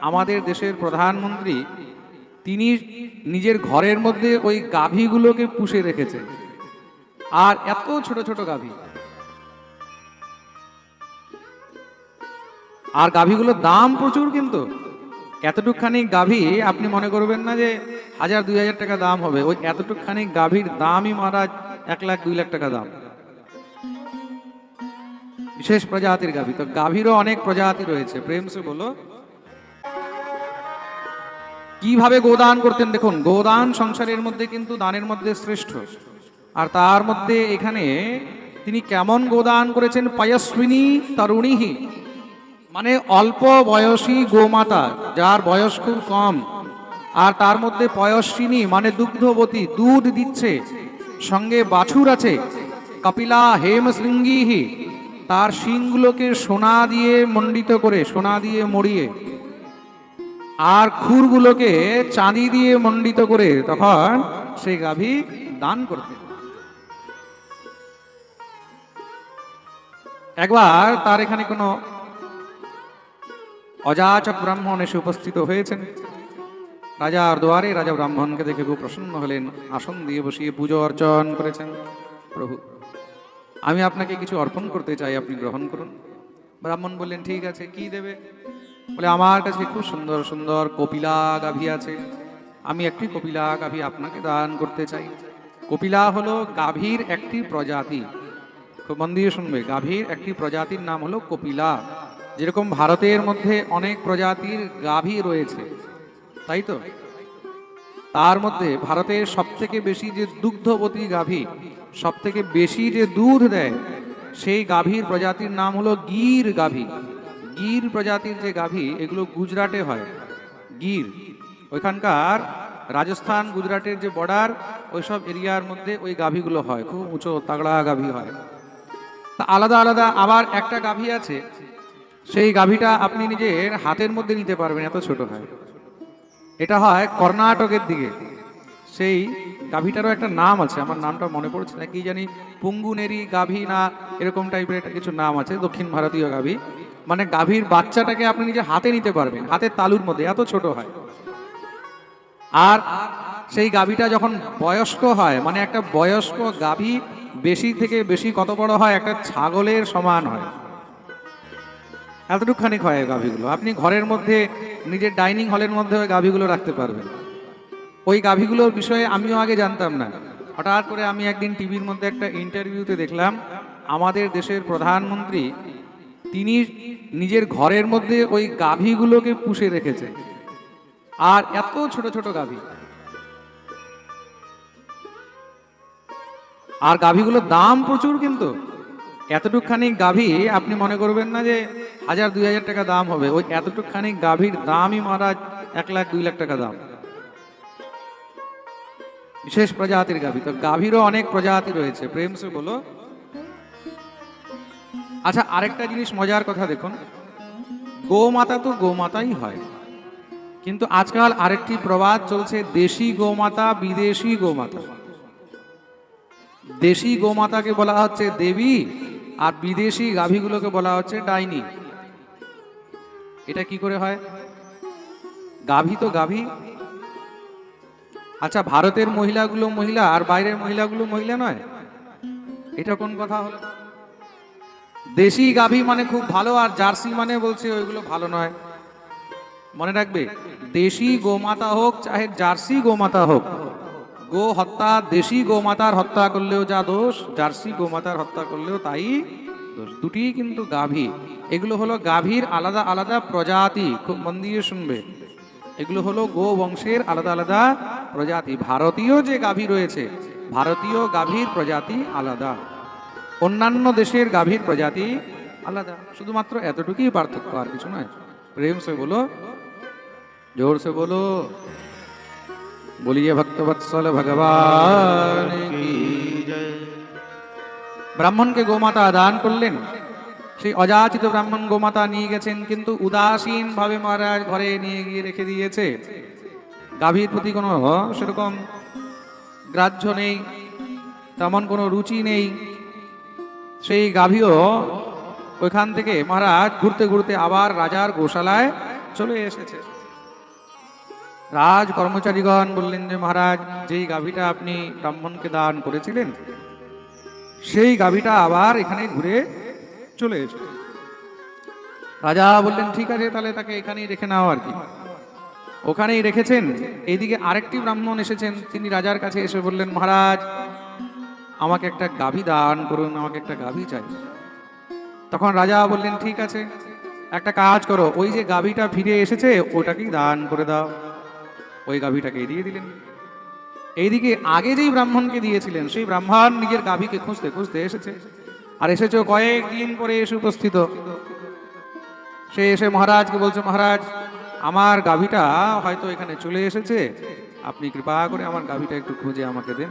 আমাদের দেশের প্রধানমন্ত্রী, তিনি নিজের ঘরের মধ্যে ওই গাভীগুলোকে পুষে রেখেছে। আর এত ছোট ছোট গাভী। আর গাভীগুলোর দাম প্রচুর কিন্তু। এতটুকখানি গাভী, আপনি মনে করবেন না যে হাজার দুই হাজার টাকা দাম হবে। ওই এতটুকখানি গাভীর দামই মারা এক লাখ, দুই লাখ টাকা দাম। বিশেষ প্রজাতির গাভী। তো গাভীরও অনেক প্রজাতি রয়েছে। প্রেম সে বলো। কীভাবে গোদান করতেন? দেখুন, গোদান সংসারের মধ্যে কিন্তু দানের মধ্যে শ্রেষ্ঠ। আর তার মধ্যে এখানে তিনি কেমন গোদান করেছেন? পয়স্বিনী তরুণীহি। মানে অল্প বয়সী গোমাতা, যার বয়স খুব কম। আর তার মধ্যে পয়স্বিনী মানে দুগ্ধবতী, দুধ দিচ্ছে, সঙ্গে বাছুর আছে। কপিলা হেম শৃঙ্গিহি তার শিংগুলোকে সোনা দিয়ে মণ্ডিত করে, সোনা দিয়ে মরিয়ে আর খুরগুলোকে চাঁদি দিয়ে মণ্ডিত করে তখন সেই গাভী দান করতে একবার তার এখানে কোনো অযাচক ব্রাহ্মণ এসে উপস্থিত হয়েছেন। রাজার দুয়ারে রাজা ব্রাহ্মণকে দেখে খুব প্রসন্ন হলেন, আসন দিয়ে বসিয়ে পুজো অর্চন করেছেন। প্রভু, আমি আপনাকে কিছু অর্পণ করতে চাই, আপনি গ্রহণ করুন। ব্রাহ্মণ বললেন, ঠিক আছে, কি দেবে? বলে, আমার কাছে খুব সুন্দর সুন্দর কপিলা গাভী আছে। আমি একটি কপিলা গাভী আপনাকে দান করতে চাই। কপিলা হলো গাভীর একটি প্রজাতি। খুব মন দিয়ে শুনবে, গাভীর একটি প্রজাতির নাম হলো কপিলা। যেরকম ভারতের মধ্যে অনেক প্রজাতির গাভী রয়েছে, তাই তো? তার মধ্যে ভারতের সব থেকে বেশি যে দুগ্ধবতী গাভী সব থেকে বেশি যে দুধ দেয়, সেই গাভীর প্রজাতির নাম হলো গির গাভী। গির প্রজাতির যে গাভী, এগুলো গুজরাটে হয়। গির, ওইখানকার রাজস্থান, গুজরাটের যে বর্ডার, ওইসব এরিয়ার মধ্যে ওই গাভীগুলো হয়। খুব উঁচু, তাগড়া গাভী হয়। তা আলাদা আলাদা আবার একটা গাভী আছে, সেই গাভীটা আপনি নিজের হাতের মধ্যে নিতে পারবেন, এত ছোট হয়। এটা হয় কর্ণাটকের দিকে। সেই গাভীটারও একটা নাম আছে, আমার নামটা মনে পড়ছে না, কি জানি পুঙ্গুনেরি গাভী না এরকম টাইপের একটা কিছু নাম আছে, দক্ষিণ ভারতীয় গাভী। মানে গাভীর বাচ্চাটাকে আপনি নিজে হাতে নিতে পারবেন, হাতের তালুর মধ্যে, এত ছোট হয়। আর সেই গাভীটা যখন বয়স্ক হয় মানে একটা বয়স্ক গাভী বেশি থেকে বেশি কত বড় হয়, একটা ছাগলের সমান হয়। এতটুকখানি হয় গাভীগুলো। আপনি ঘরের মধ্যে, নিজের ডাইনিং হলের মধ্যে ওই গাভীগুলো রাখতে পারবেন। ওই গাভীগুলোর বিষয়ে আমিও আগে জানতাম না। হঠাৎ করে আমি একদিন টিভির মধ্যে একটা ইন্টারভিউতে দেখলাম, আমাদের দেশের প্রধানমন্ত্রী তিনি নিজের ঘরের মধ্যে ওই গাভীগুলোকে পুষে রেখেছে। আর এত ছোট ছোট গাভী। আর গাভীগুলোর দাম প্রচুর কিন্তু। এতটুকখানি গাভী আপনি মনে করবেন না যে হাজার, দুই হাজার টাকা দাম হবে। ওই এতটুকখানি গাভীর দামই মহারাজ এক লাখ, দুই লাখ টাকা দাম। বিশেষ প্রজাতির গাভী। তো গাভীরও অনেক প্রজাতি রয়েছে। প্রেম সে বলো। আচ্ছা আরেকটা জিনিস মজার কথা দেখুন। গোমাতা তো গোমাতাই হয়। কিন্তু আজকাল আরেকটি প্রবাদ চলছে, দেশি গোমাতা, বিদেশি গোমাতা। দেশি গোমাতাকে বলা হচ্ছে দেবী, আর বিদেশি গাভীগুলোকে বলা হচ্ছে ডাইনি। এটা কি করে হয়? গাভী তো গাভী। আচ্ছা ভারতের মহিলাগুলো মহিলা, আর বাইরের মহিলাগুলো মহিলা নয়? এটা কোন কথা হলো? দেশি গাভী মানে খুব ভালো, আর জার্সি মানে বলছে ওইগুলো ভালো নয়। মনে রাখবে, দেশি গোমাতা হোক, চাহে জার্সি গোমাতা হোক, গো হত্যা, দেশি গোমাতার হত্যা করলেও যা দোষ, জার্সি গোমাতার হত্যা করলেও তাই দোষ। দুটি কিন্তু গাভী। এগুলো হলো গাভীর আলাদা আলাদা প্রজাতি, খুব মন দিয়ে শুনবে। এগুলো হলো গো বংশের আলাদা আলাদা প্রজাতি। ভারতীয় যে গাভী রয়েছে, ভারতীয় গাভীর প্রজাতি আলাদা। অন্যান্য দেশের গাভীর প্রজাতি আলাদা। শুধুমাত্র এতটুকুই পার্থক্য, আর কিছু নয়। প্রেম সে বলো, জোর সে বলো, বলিয়ে ভক্তবৎসল ভগবান ব্রাহ্মণকে গোমাতা দান করলেন। সেই অযাচিত ব্রাহ্মণ গোমাতা নিয়ে গেছেন, কিন্তু উদাসীন ভাবে মহারাজ ঘরে নিয়ে গিয়ে রেখে দিয়েছে। গাভীর প্রতি কোনো সেরকম গ্রাহ্য নেই, তেমন কোনো রুচি নেই। সেই গাভীও ওইখান থেকে মহারাজ ঘুরতে ঘুরতে আবার রাজার গোশালায় চলে এসেছে। রাজ কর্মচারীগণ বললেন যে, মহারাজ, যেই গাভীটা আপনি ব্রাহ্মণকে দান করেছিলেন, সেই গাভীটা আবার এখানে ঘুরে চলে এসেছে। রাজা বললেন, ঠিক আছে, তাহলে তাকে এখানেই রেখে নাও আর কি। ওখানেই রেখেছেন। এইদিকে আরেকটি ব্রাহ্মণ এসেছেন, তিনি রাজার কাছে এসে বললেন, মহারাজ আমাকে একটা গাভী দান করুন, আমাকে একটা গাভী চাই। তখন রাজা বললেন, ঠিক আছে, একটা কাজ করো, ওই যে গাভীটা ফিরে এসেছে, ওটাকেই দান করে দাও। ওই গাভীটাকে দিয়ে দিলেন। এইদিকে আগে যেই ব্রাহ্মণকে দিয়েছিলেন, সেই ব্রাহ্মণ নিজের গাভীকে খুঁজতে খুঁজতে এসেছে। আর এসেছে কয়েকদিন পরে এসে উপস্থিত। সে এসে মহারাজকে বলছে, মহারাজ, আমার গাভীটা হয়তো এখানে চলে এসেছে। আপনি কৃপা করে আমার গাভীটা একটু খুঁজে আমাকে দেন।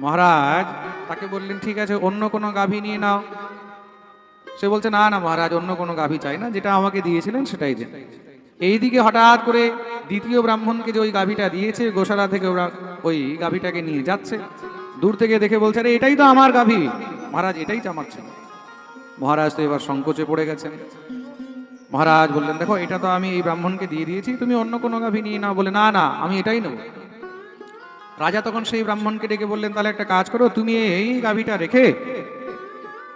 মহারাজ, তাকে বললেন, ঠিক আছে, অন্য কোনো গাভী নিয়ে নাও। সে বলছে, না না মহারাজ, অন্য কোনো গাভী চাই না, যেটা আমাকে দিয়েছিলেন সেটাই দেন। এইদিকে হঠাৎ করে দ্বিতীয় ব্রাহ্মণকে যে ওই গাভীটা দিয়েছে, গোশালা থেকে ওরা ওই গাভীটাকে নিয়ে যাচ্ছে। দূর থেকে দেখে বলছে, আরে, এটাই তো আমার গাভী। মহারাজ, এটাই তো আমার ছিল। মহারাজ তো এবার সংকোচে পড়ে গেছেন। মহারাজ বললেন, দেখো, এটা তো আমি এই ব্রাহ্মণকে দিয়ে দিয়েছি, তুমি অন্য কোনো গাভী নিয়ে নাও। বলে, না না, আমি এটাই নেব। রাজা তখন সেই ব্রাহ্মণকে ডেকে বললেন, তাহলে একটা কাজ করো, তুমি এই গাভীটা রেখে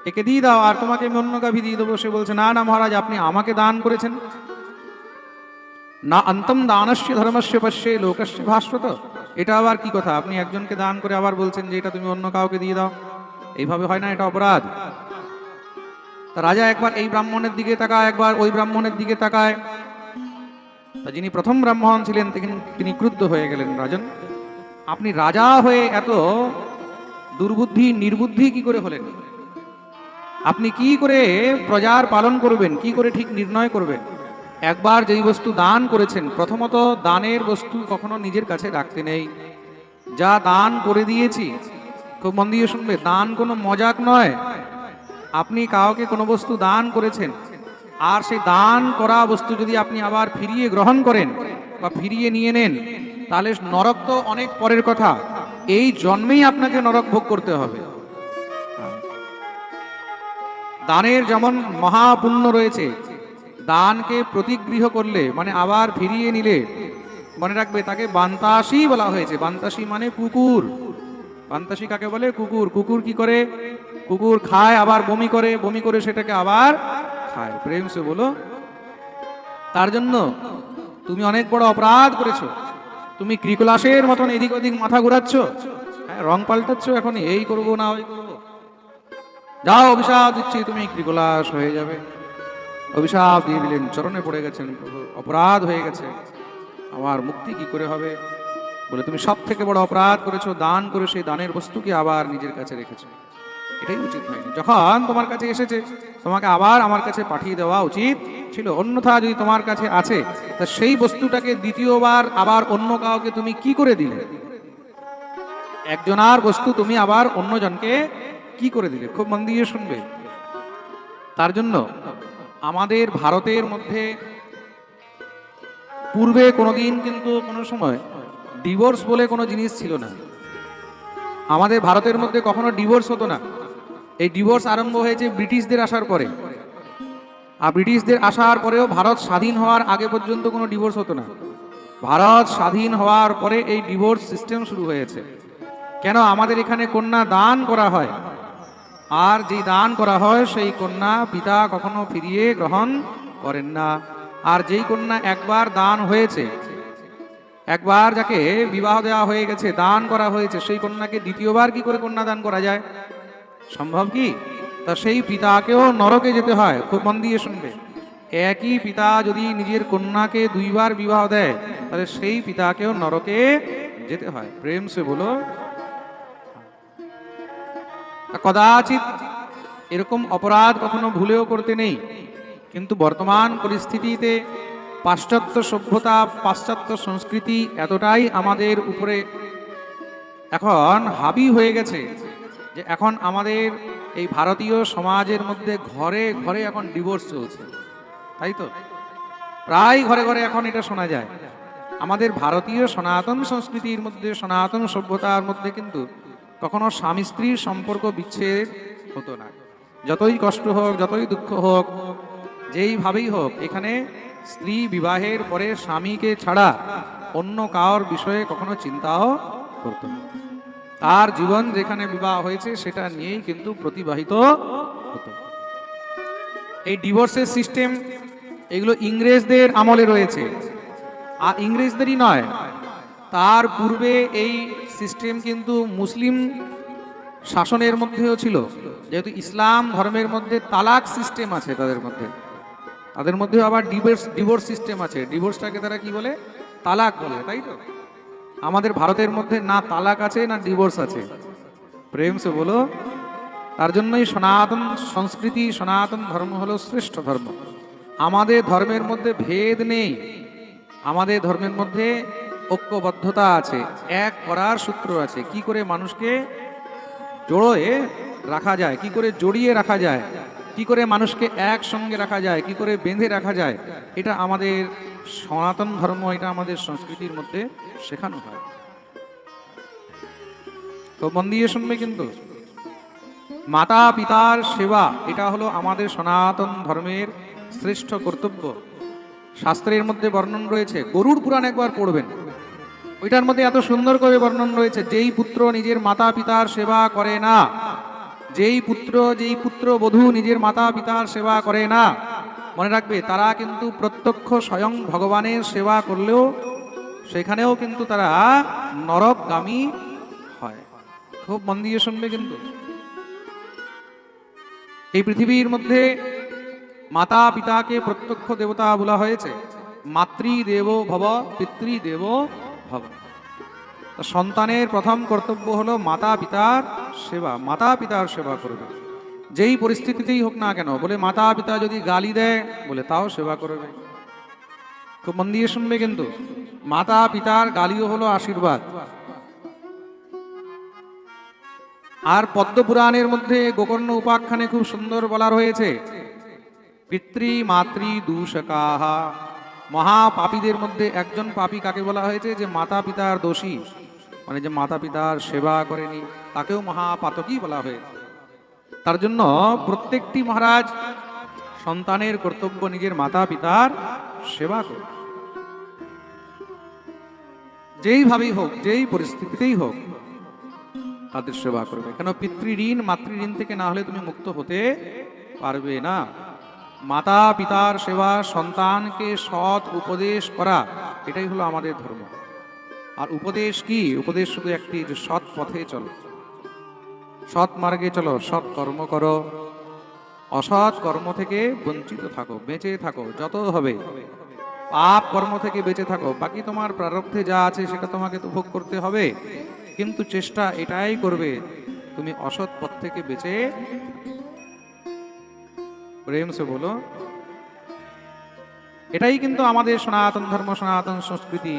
একে দিয়ে দাও, আর তোমাকে আমি অন্য গাভী দিয়ে দেবো। সে বলছে, না না মহারাজ, আপনি আমাকে দান করেছেন। না অন্তম দানস্য ধর্মস্য পশ্যে লোকস্য ভাস্বত। এটা আবার কি কথা? আপনি একজনকে দান করে আবার বলছেন যে, এটা তুমি অন্য কাউকে দিয়ে দাও। এইভাবে হয় না, এটা অপরাধ। তা রাজা একবার এই ব্রাহ্মণের দিকে তাকায়, একবার ওই ব্রাহ্মণের দিকে তাকায়। তা যিনি প্রথম ব্রাহ্মণ ছিলেন, তিনি- ক্রুদ্ধ হয়ে গেলেন, রাজন। আপনি রাজা হয়ে এত দুর্বুদ্ধি, নির্বুদ্ধি কি করে হলেন? আপনি কি করে প্রজার পালন করবেন? কি করে ঠিক নির্ণয় করবেন? একবার যেই বস্তু দান করেছেন, প্রথমত দানের বস্তু কখনো নিজের কাছে রাখতে নেই। যা দান করে দিয়েছি, খুব মন দিয়ে শুনবে, দান কোনো মজাক নয়। আপনি কাউকে কোনো বস্তু দান করেছেন, আর সেই দান করা বস্তু যদি আপনি আবার ফিরিয়ে গ্রহণ করেন বা ফিরিয়ে নিয়ে নেন তাহলে নরক তো অনেক পরের কথা। এই জন্মেই আপনাকে নরক ভোগ করতে হবে। দানের যেমন মহাপুণ্য রয়েছে, দানকে প্রতিগৃহ করলে মানে আবার ফিরিয়ে নিলে, মনে রাখবে তাকে বান্তাসি বলা হয়েছে। বান্তাসি মানে কুকুর। বান্তাসি কাকে বলে? কুকুর। কুকুর কি করে? কুকুর খায়, আবার বমি করে বমি করে সেটাকে আবার খায়। প্রেম সে বলো। তার জন্য তুমি অনেক বড় অপরাধ করেছ। তুমি ক্রিকলাসের মতন এদিক ওদিক মাথা ঘুরাচ্ছ? হ্যাঁ রং পাল্টাচ্ছ এখন এই করব না, ওই করব। যাও, অভিশাপ দিচ্ছি, তুমি ক্রিকলাস হয়ে যাবে। অভিশাপ দিয়ে দিলেন, চরণে পড়ে গেছেন অপরাধ হয়ে গেছে। আমার মুক্তি কি করে হবে? বলে, তুমি সব থেকে বড় অপরাধ করেছ, দান করে সেই দানের বস্তুকে আবার নিজের কাছে রেখেছো। এটাই উচিত হয়নি। যখন তোমার কাছে এসেছে, তোমাকে আবার আমার কাছে পাঠিয়ে দেওয়া উচিত ছিল। অন্যথা যদি তোমার কাছে আছে, তা সেই বস্তুটাকে দ্বিতীয়বার আবার অন্য কাউকে তুমি কি করে দিলে? একজনার বস্তু তুমি আবার অন্যজনকে কি করে দিলে? খুব মন দিয়ে শুনবে। তার জন্য আমাদের ভারতের মধ্যে পূর্বে কোনোদিন কিন্তু কোনো সময় ডিভোর্স বলে কোনো জিনিস ছিল না। আমাদের ভারতের মধ্যে কখনো ডিভোর্স হতো না। এই ডিভোর্স আরম্ভ হয়েছে ব্রিটিশদের আসার পরে। আর ব্রিটিশদের আসার পরেও ভারত স্বাধীন হওয়ার আগে পর্যন্ত কোনো ডিভোর্স হতো না। ভারত স্বাধীন হওয়ার পরে এই ডিভোর্স সিস্টেম শুরু হয়েছে। কেন আমাদের এখানে কন্যা দান করা হয়? আর যেই দান করা হয়, সেই কন্যা পিতা কখনো ফিরিয়ে গ্রহণ করেন না। আর যেই কন্যা একবার দান হয়েছে, একবার যাকে বিবাহ দেওয়া হয়ে গেছে, দান করা হয়েছে, সেই কন্যাকে দ্বিতীয়বার কি করে কন্যা দান করা যায়? সম্ভব কি? তা সেই পিতাকেও নরকে যেতে হয়, খুব মন দিয়ে শুনবে। একই পিতা যদি নিজের কন্যাকে দুইবার বিবাহ দেয়, তাহলে সেই পিতাকেও নরকে যেতে হয়। প্রেম সে বলো। কদাচিৎ এরকম অপরাধ কখনো ভুলেও করতে নেই। কিন্তু বর্তমান পরিস্থিতিতে পাশ্চাত্য সভ্যতা, পাশ্চাত্য সংস্কৃতি এতটাই আমাদের উপরে এখন হাবি হয়ে গেছে যে এখন আমাদের এই ভারতীয় সমাজের মধ্যে ঘরে ঘরে এখন ডিভোর্স চলছে। তাই তো? প্রায় ঘরে ঘরে এখন এটা শোনা যায়। আমাদের ভারতীয় সনাতন সংস্কৃতির মধ্যে, সনাতন সভ্যতার মধ্যে কিন্তু কখনো স্বামী স্ত্রীর সম্পর্ক বিচ্ছেদ হতো না। যতই কষ্ট হোক, যতই দুঃখ হোক যেইভাবেই হোক, এখানে স্ত্রী বিবাহের পরে স্বামীকে ছাড়া অন্য কার বিষয়ে কখনো চিন্তাও করতো না। তার জীবন যেখানে বিবাহ হয়েছে, সেটা নিয়েই কিন্তু প্রতিবাহিত হতো। এই ডিভোর্সের সিস্টেম, এগুলো ইংরেজদের আমলে রয়েছে। আর ইংরেজদেরই নয়, তার পূর্বে এই সিস্টেম কিন্তু মুসলিম শাসনের মধ্যেও ছিল। যেহেতু ইসলাম ধর্মের মধ্যে তালাক সিস্টেম আছে তাদের মধ্যে। তাদের মধ্যেও আবার ডিভোর্স ডিভোর্স সিস্টেম আছে। ডিভোর্সটাকে তারা কি বলে? তালাক বলে, তাই তো? আমাদের ভারতের মধ্যে না তালাক আছে, না ডিভোর্স আছে। প্রেম সে বলো, তার জন্যই সনাতন সংস্কৃতি, সনাতন ধর্ম হলো শ্রেষ্ঠ ধর্ম। আমাদের ধর্মের মধ্যে ভেদ নেই। আমাদের ধর্মের মধ্যে ঐক্যবদ্ধতা আছে। এক করার সূত্র আছে। কি করে মানুষকে জড়োয়ে রাখা যায়? কি করে জড়িয়ে রাখা যায়? কি করে মানুষকে একসঙ্গে রাখা যায়? কি করে বেঁধে রাখা যায়? এটা আমাদের সনাতন ধর্ম এটা আমাদের সংস্কৃতির মধ্যে শেখানো হয়। তো মন দিয়ে শুনবে কিন্তু। মাতা পিতার সেবা, এটা হলো আমাদের সনাতন ধর্মের শ্রেষ্ঠ কর্তব্য। শাস্ত্রের মধ্যে বর্ণন রয়েছে, গরুর পুরাণ একবার পড়বেন। ওইটার মধ্যে এত সুন্দর করে বর্ণন রয়েছে, যেই পুত্র নিজের মাতা পিতার সেবা করে না, যেই পুত্র যেই পুত্র বধূ নিজের মাতা পিতার সেবা করে না মনে রাখবে, তারা কিন্তু প্রত্যক্ষ স্বয়ং ভগবানের সেবা করলেও সেখানেও কিন্তু তারা নরকগামী হয়। খুব মন দিয়ে শুনবে কিন্তু। এই পৃথিবীর মধ্যে মাতা পিতাকে প্রত্যক্ষ দেবতা বলা হয়েছে। মাতৃদেব ভব, পিতৃদেব ভব। সন্তানের প্রথম কর্তব্য হলো মাতা পিতার সেবা। মাতা পিতার সেবা করবে। যেই পরিস্থিতিতেই হোক না কেন, বলে মাতা পিতা যদি গালি দেয়, বলে তাও সেবা করবে। খুব মন দিয়ে শুনবে কিন্তু মাতা পিতার গালিও হলো আশীর্বাদ। আর পদ্মপুরাণের মধ্যে গোকর্ণ উপাখ্যানে খুব সুন্দর বলা রয়েছে পিতৃ মাতৃ দূষকাহা মহাপাপীদের মধ্যে একজন পাপী কাকে বলা হয়েছে? যে মাতা পিতার দোষী মানে যে মাতা পিতার সেবা করেনি, তাকেও মহাপাতকই বলা হয়েছে। তার জন্য প্রত্যেকটি মহারাজ সন্তানের কর্তব্য নিজের মাতা পিতার সেবা করে যেইভাবেই হোক, যেই পরিস্থিতিতেই হোক, তাদের সেবা করবে। কেন পিতৃঋণ, মাতৃঋণ থেকে না হলে তুমি মুক্ত হতে পারবে না। মাতা পিতার সেবা, সন্তানকে সৎ উপদেশ করা, এটাই হলো আমাদের ধর্ম। আর উপদেশ কি? উপদেশ শুধু একটি যে সৎ পথে চলো। সৎ মার্গে চলো, সৎ কর্ম করো। অসৎ কর্ম থেকে বঞ্চিত থাকো, বেঁচে থাকো, যত হবে। পাপ কর্ম থেকে বেঁচে থাকো, বাকি তোমার প্রারব্ধে যা আছে সেটা তোমাকে তো ভোগ করতে হবে। কিন্তু চেষ্টা এটাই করবে, তুমি অসৎ পথ থেকে বেঁচে প্রেম সে বলো। এটাই কিন্তু আমাদের সনাতন ধর্ম, সনাতন সংস্কৃতি,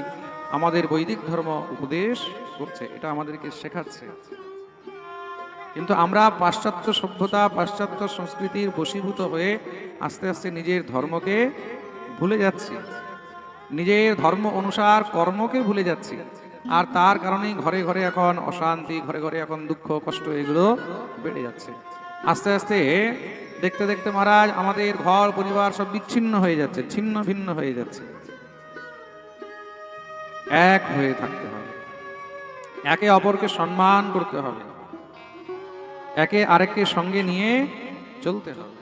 আমাদের বৈদিক ধর্ম উপদেশ করছে, এটা আমাদেরকে শেখাচ্ছে। কিন্তু আমরা পাশ্চাত্য সভ্যতা, পাশ্চাত্য সংস্কৃতির বশীভূত হয়ে আস্তে আস্তে নিজের ধর্মকে ভুলে যাচ্ছি। নিজের ধর্ম অনুসার কর্মকে ভুলে যাচ্ছি। আর তার কারণেই ঘরে ঘরে এখন অশান্তি, ঘরে ঘরে এখন দুঃখ, কষ্ট এগুলো বেড়ে যাচ্ছে। আস্তে আস্তে দেখতে দেখতে মহারাজ, আমাদের ঘর, পরিবার সব বিচ্ছিন্ন হয়ে যাচ্ছে, ছিন্ন ভিন্ন হয়ে যাচ্ছে। এক হয়ে থাকতে হবে। একে অপরকে সম্মান করতে হবে। একে আরেককে সঙ্গে নিয়ে চলতে হবে।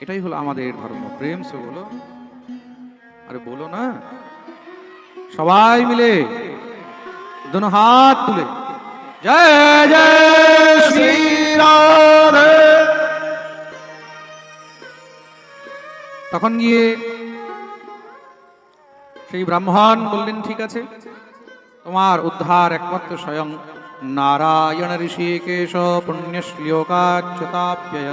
এটাই হলো আমাদের ধর্ম। প্রেম সে বলো, আরে বলো না। সবাই মিলে দোনো হাত তুলে। জয় জয় শ্রী রাধে। তখন গিয়ে সেই ব্রাহ্মণ বললেন, ঠিক আছে, তোমার উদ্ধার একমাত্র স্বয়ং নারায়ণ ঋষিকেশ পুণ্যশ্লোকাচ্যুতাপ্যয়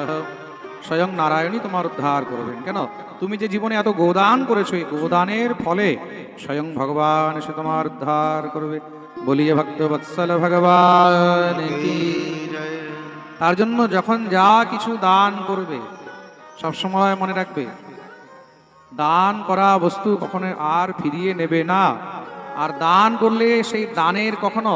স্বয়ং নারায়ণই তোমার উদ্ধার করবেন। কেন? তুমি যে জীবনে এত গোদান করেছ, এই গোদানের ফলে স্বয়ং ভগবান এসে তোমার উদ্ধার করবে। বলিয়ে ভক্ত বৎসল ভগবান তার জন্য যখন যা কিছু দান করবে সবসময় মনে রাখবে, দান করা বস্তু কখনো আর ফিরিয়ে নেবে না। আর দান করলে সেই দানের কখনো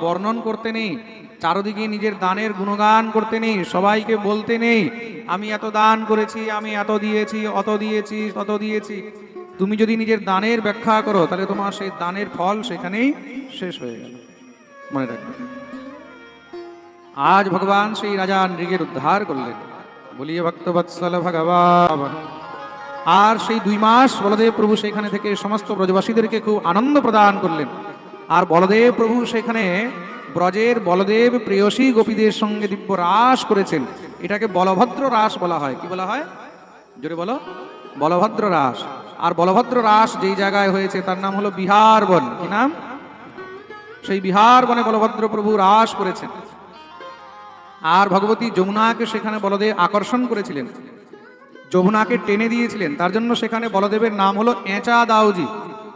বর্ণন করতে নেই, চারদিকে নিজের দানের গুণগান করতে নেই, সবাইকে বলতে নেই, আমি এত দান করেছি, আমি এত দিয়েছি, অত দিয়েছি, তত দিয়েছি। তুমি যদি নিজের দানের ব্যাখ্যা করো, তাহলে তোমার সেই দানের ফল সেখানেই শেষ হয়ে গেল। মনে রাখবে। আজ ভগবান সেই রাজা নৃগের উদ্ধার করলেন। বলিয়ে ভক্তবৎসল ভগবান। আর সেই দুই মাস বলদেব প্রভু সেখানে থেকে সমস্ত ব্রজবাসীদেরকে খুব আনন্দ প্রদান করলেন। আর বলদেব প্রভু সেখানে ব্রজের বলদেব প্রেয়সী গোপীদের সঙ্গে দিব্য রাস করেছেন। এটাকে বলভদ্র রাস বলা হয়। কি বলা হয়? জোরে বলো। বলভদ্র রাস। আর বলভদ্র রাস যেই জায়গায় হয়েছে তার নাম হলো বিহার বন। কি নাম? সেই বিহার বনে বলভদ্র প্রভু রাস করেছেন। আর ভগবতী যমুনাকে সেখানে বলদেব আকর্ষণ করেছিলেন। যমুনাকে টেনে দিয়েছিলেন। তার জন্য সেখানে বলদেবের নাম হলো এঁচা দাউজি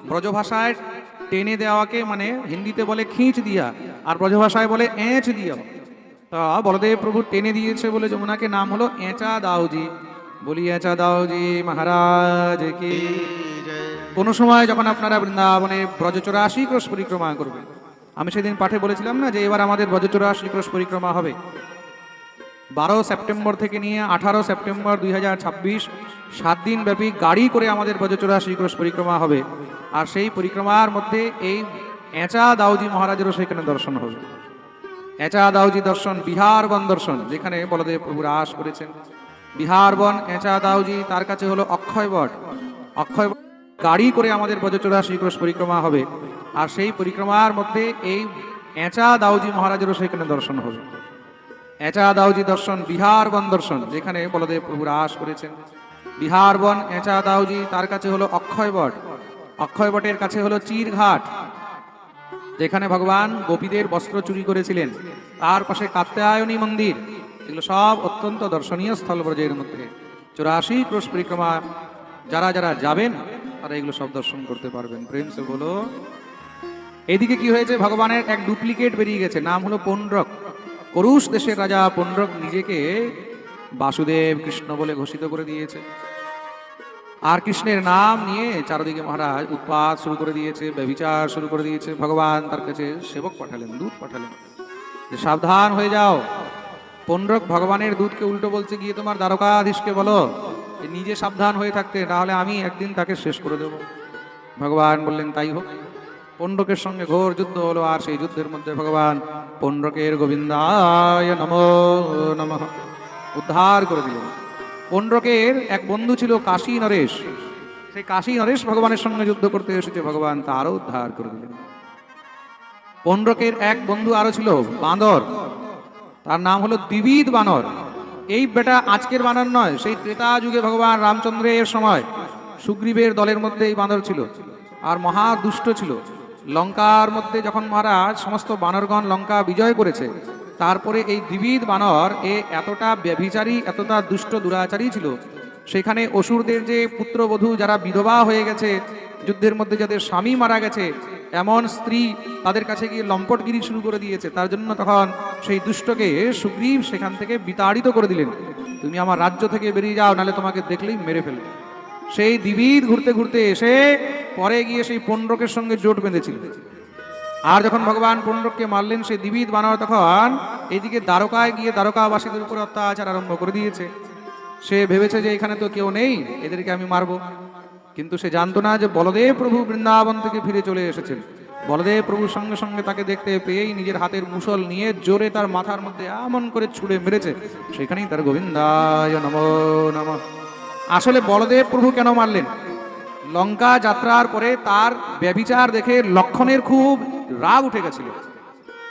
ব্রজভাষায় টেনে দেওয়াকে মানে হিন্দিতে বলে খিঁচ দিয়া, আর ব্রজভাষায় বলে এঁচ দিয়া। তা বলদেব প্রভু টেনে দিয়েছে বলে যমুনাকে নাম হলো এঁচা দাউজি বলি এঁচা দাউজি মহারাজ কি কোনো সময় যখন আপনারা বৃন্দাবনে ব্রজ চৌরাশি ক্রোশ পরিক্রমা করবেন, আমি সেদিন পাঠে বলেছিলাম না যে এবার আমাদের ব্রজ চৌরাশি ক্রোশ পরিক্রমা হবে। বারো সেপ্টেম্বর থেকে নিয়ে আঠারো সেপ্টেম্বর দুই হাজার ছাব্বিশ, সাত দিন ব্যাপী গাড়ি করে আমাদের ব্রজচোরা শ্রীক্রোশ পরিক্রমা হবে। আর সেই পরিক্রমার মধ্যে এই এঁচা দাউজি মহারাজেরও সেখানে দর্শন হবে। এঁচা দাউজি দর্শন বিহারবন দর্শন, যেখানে বলদেব প্রভু রাস করেছেন। বিহারবন এঁচা দাউজি, তার কাছে হলো অক্ষয় বট। অক্ষয় গাড়ি করে আমাদের ব্রজচোরা শ্রীক্রোশ পরিক্রমা হবে। আর সেই পরিক্রমার মধ্যে এই এঁচা দাউজি মহারাজেরও সেখানে দর্শন হবে। এচা দাউজি দর্শন বিহার বন দর্শন, যেখানে বলদেব প্রভু রাস করেছেন। বিহার বন এচা দাউজি তার কাছে হলো অক্ষয় বট। অক্ষয় বটের কাছে হলো চিরঘাট, যেখানে ভগবান গোপীদের বস্ত্র চুরি করেছিলেন। তার পাশে কাত্যায়নী মন্দির, এগুলো সব অত্যন্ত দর্শনীয় স্থল ব্রজের মধ্যে। চৌরাশি ক্রোশ পরিক্রমা, যারা যারা যাবেন, তারা এগুলো সব দর্শন করতে পারবেন। প্রেম সে বলো। এদিকে কি হয়েছে? ভগবানের এক ডুপ্লিকেট বেরিয়ে গেছে, নাম হলো পৌণ্ড্রক করুষ দেশের রাজা পৌণ্ড্রক নিজেকে বাসুদেব কৃষ্ণ বলে ঘোষিত করে দিয়েছে। আর কৃষ্ণের নাম নিয়ে চারদিকে মহারাজ উৎপাত শুরু করে দিয়েছে ব্যবিচার শুরু করে দিয়েছে। ভগবান তার কাছে সেবক পাঠালেন, দূত পাঠালেন। যে সাবধান হয়ে যাও। পৌণ্ড্রক ভগবানের দূতকে উল্টো বলছে, গিয়ে তোমার দ্বারকাধীশকে বলো যে নিজে সাবধান হয়ে থাকতে, তাহলে আমি একদিন তাকে শেষ করে দেব। ভগবান বললেন, তাই হোক। পণ্ডকের সঙ্গে ঘোর যুদ্ধ হলো, আর সেই যুদ্ধের মধ্যে ভগবান পণ্ডকের গোবিন্দায় নম নম। উদ্ধার করে দিলেন। পণ্ডকের এক বন্ধু ছিল কাশী নরেশ। সেই কাশী নরেশ ভগবানের সঙ্গে যুদ্ধ করতে এসেছে, ভগবান তারও উদ্ধার করে দিলেন। পণ্ডকের এক বন্ধু আরও ছিল বাঁদর তার নাম হলো দ্বিবিধ বানর। এই বেটা আজকের বানর নয়, সেই ত্রেতা যুগে ভগবান রামচন্দ্রের সময় সুগ্রীবের দলের মধ্যে এই বাঁদর ছিল, আর মহা দুষ্ট ছিল। লঙ্কার মধ্যে যখন মহারাজ সমস্ত বানরগণ লঙ্কা বিজয় করেছে, তারপরে এই দ্বিবিধ বানর এ এতটা ব্যভিচারী, এতটা দুষ্ট দুরাচারী ছিল। সেখানে অসুরদের যে পুত্রবধূ যারা বিধবা হয়ে গেছে, যুদ্ধের মধ্যে যাদের স্বামী মারা গেছে, এমন স্ত্রী তাদের কাছে গিয়ে লম্পটগিরি শুরু করে দিয়েছে। তার জন্য তখন সেই দুষ্টকে সুগ্রীব সেখান থেকে বিতাড়িত করে দিলেন। তুমি আমার রাজ্য থেকে বেরিয়ে যাও, নাহলে তোমাকে দেখলেই মেরে ফেলবে। সেই দিবির ঘুরতে ঘুরতে এসে পরে গিয়ে সেই পণ্ডকের সঙ্গে জোট বেঁধেছিল। আর যখন ভগবান পণ্ডককে মারলেন, সেই দিবিদ বানর তখন এদিকে দ্বারকায় গিয়ে দ্বারকাবাসীদের উপর অত্যাচার আরম্ভ করে দিয়েছে। সে ভেবেছে যে এখানে তো কেউ নেই, এদেরকে আমি মারবো। কিন্তু সে জানতো না যে বলদেব প্রভু বৃন্দাবন থেকে ফিরে চলে এসেছেন। বলদেব প্রভুর সঙ্গে সঙ্গে তাকে দেখতে পেয়েই নিজের হাতের মুসল নিয়ে জোরে তার মাথার মধ্যে এমন করে ছুঁড়ে মেরেছে। সেখানেই তার গোবিন্দায় নম নম। আসলে বলদেব প্রভু কেন মারলেন? লঙ্কা যাত্রার পরে তার ব্যবিচার দেখে লক্ষণের খুব রাগ উঠে গেছিল।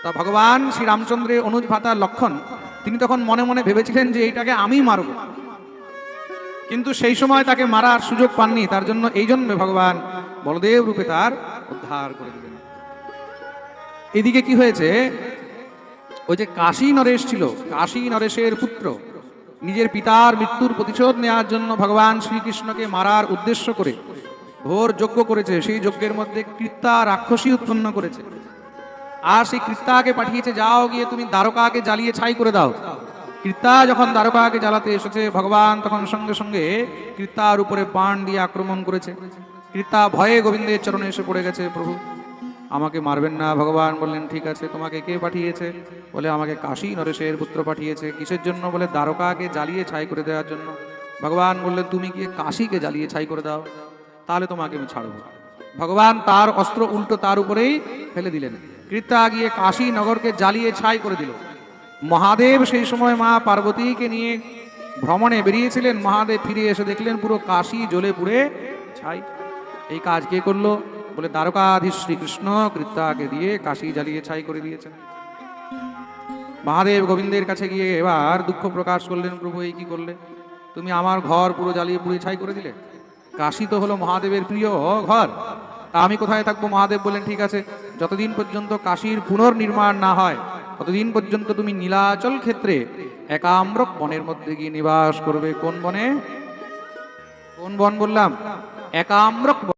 তা ভগবান শ্রী রামচন্দ্রের অনুজ ভাতা লক্ষণ, তিনি তখন মনে মনে ভেবেছিলেন যে এইটাকে আমি মারব। কিন্তু সেই সময় তাকে মারার সুযোগ পাননি, তার জন্য এই জন্য ভগবান বলদেব রূপে তার উদ্ধার করে দিলেন। এদিকে কি হয়েছে? ওই যে কাশী নরেশ ছিল, কাশী নরেশের পুত্র, নিজের পিতার মৃত্যুর প্রতিশোধ নেওয়ার জন্য ভগবান শ্রীকৃষ্ণকে মারার উদ্দেশ্য করে ঘোর যজ্ঞ করেছে, সেই যজ্ঞের মধ্যে কৃত্তা রাক্ষসী উৎপন্ন করেছে। আর সেই কৃত্তাকে পাঠিয়েছে, যাও গিয়ে তুমি দ্বারকাকে জ্বালিয়ে ছাই করে দাও। কৃত্তা যখন দ্বারকাকে জ্বালাতে এসেছে, ভগবান তখন সঙ্গে সঙ্গে কৃত্তার উপরে বাণ দিয়ে আক্রমণ করেছে। কৃত্তা ভয়ে গোবিন্দের চরণে এসে পড়ে গেছে, প্রভু, আমাকে মারবেন না। ভগবান বললেন, ঠিক আছে, তোমাকে কে পাঠিয়েছে? বলে, আমাকে কাশী নরেশের পুত্র পাঠিয়েছে। কিসের জন্য? বলে, দ্বারকাকে জ্বালিয়ে ছাই করে দেওয়ার জন্য। ভগবান বললেন, তুমি গিয়ে কাশীকে জ্বালিয়ে ছাই করে দাও। তাহলে তোমাকে আমি ছাড়বো। ভগবান তার অস্ত্র উল্টো তার উপরেই ফেলে দিলেন। কৃত্যা গিয়ে কাশী নগরকে জ্বালিয়ে ছাই করে দিল। মহাদেব সেই সময় মা পার্বতীকে নিয়ে ভ্রমণে বেরিয়েছিলেন। মহাদেব ফিরে এসে দেখলেন পুরো কাশী জ্বলে পুড়ে ছাই। এই কাজ কে করল? বলে, দ্বারকাধীশ শ্রীকৃষ্ণ কৃত্তাকে দিয়ে কাশি জ্বালিয়ে ছাই করে দিয়েছেন। মহাদেব গোবিন্দের কাছে গিয়ে এবার দুঃখ প্রকাশ করলেন, প্রভু, এই কি করলে? তুমি আমার ঘর পুরো জ্বালিয়ে পুড়ে ছাই করে দিলে? কাশী তো হলো মহাদেবের প্রিয় ঘর। আমি কোথায় থাকব? মহাদেব বলেন ঠিক আছে, যতদিন পর্যন্ত কাশীর পুনর্নির্মাণ না হয়, ততদিন পর্যন্ত তুমি নীলাচল ক্ষেত্রে একাম্রক বনের মধ্যে গিয়ে নিবাস করবে। কোন বনে? কোন বন বললাম? একাম্রক।